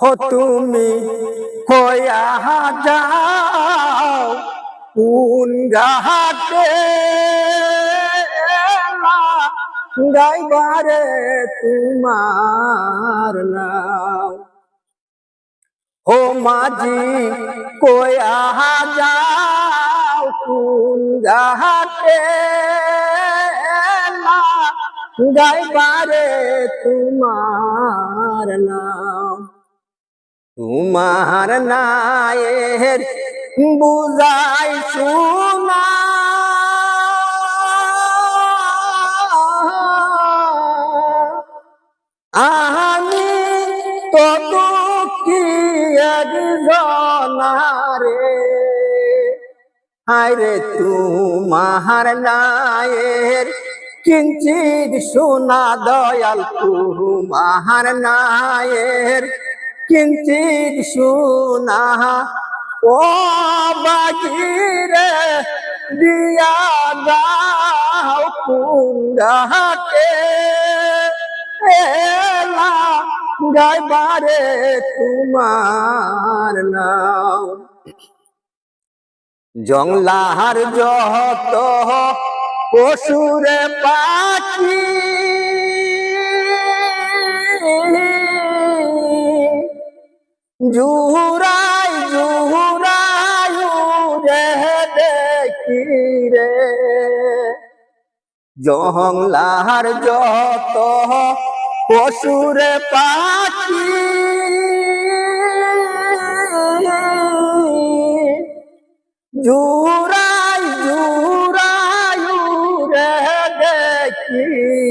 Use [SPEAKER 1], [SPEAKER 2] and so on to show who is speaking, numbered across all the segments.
[SPEAKER 1] হো, তুমি হইয়া যাও কোন ঘাটে গাইবারে তোমার নাম। ও মাঝি কয়া যাও কোন ঘাটে গাইবারে তোমার নাম। তোমার নায়ের বুঝাই শোনা। আমি তো দুঃখী একজনারে হায়রে তোমার নায়ের কিঞ্চিত শোনা, দয়াল তোমার নায়ের কিঞ্চিত শোনা ও বাগিরে দিয়া দাও গাইবারে তোমার নাও জংলাহার যত পশুরে পাখি। জুহুরাই জুহুরাই রে দেখি রে। জংলাহার যত পশুরে পাখি জুরাই জুরাই রে দেখি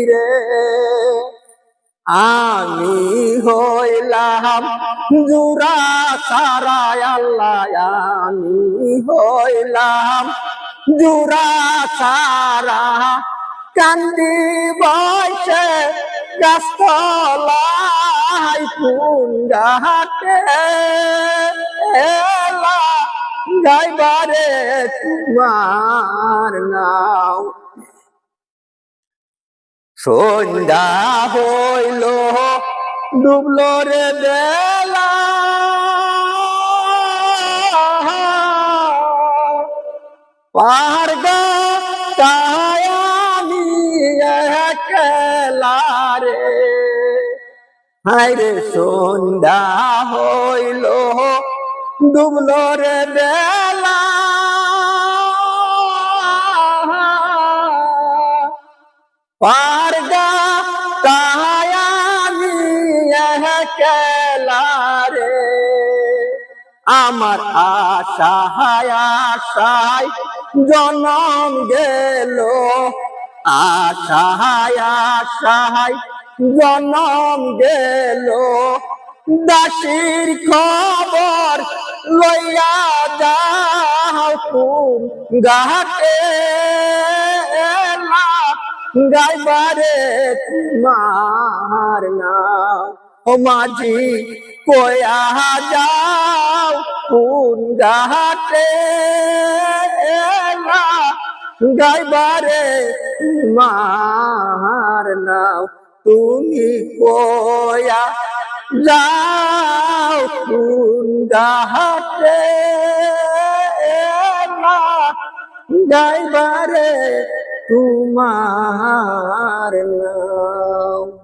[SPEAKER 1] রে। আমি হইলাম। জুরা সারায় আল্লাহ হইলাম। জুরা সারা কান্দি বসে গাছতলাই কোন গাইবারে তোমার নাও সন্ধ্যা হইল। ডুবল রে বেলা। পাহাড় গায়ামি একলা রে। হায় রে সন্ধ্যা হইল ডুবল রে বেলা। কেলা রে। আমার আশা হায় আশায় জনম গেল। আশা হায় আশায় জনম গেল। দাসির খবর লইয়া যাও কোন ঘাটে গাইবারে তোমার ও মাঝি, কয়া যাও কোন ঘাটে? গাইবারে তোমার নাম তুমি কয়া যাও কোন ঘাটে? গাইবারে তোমার নাম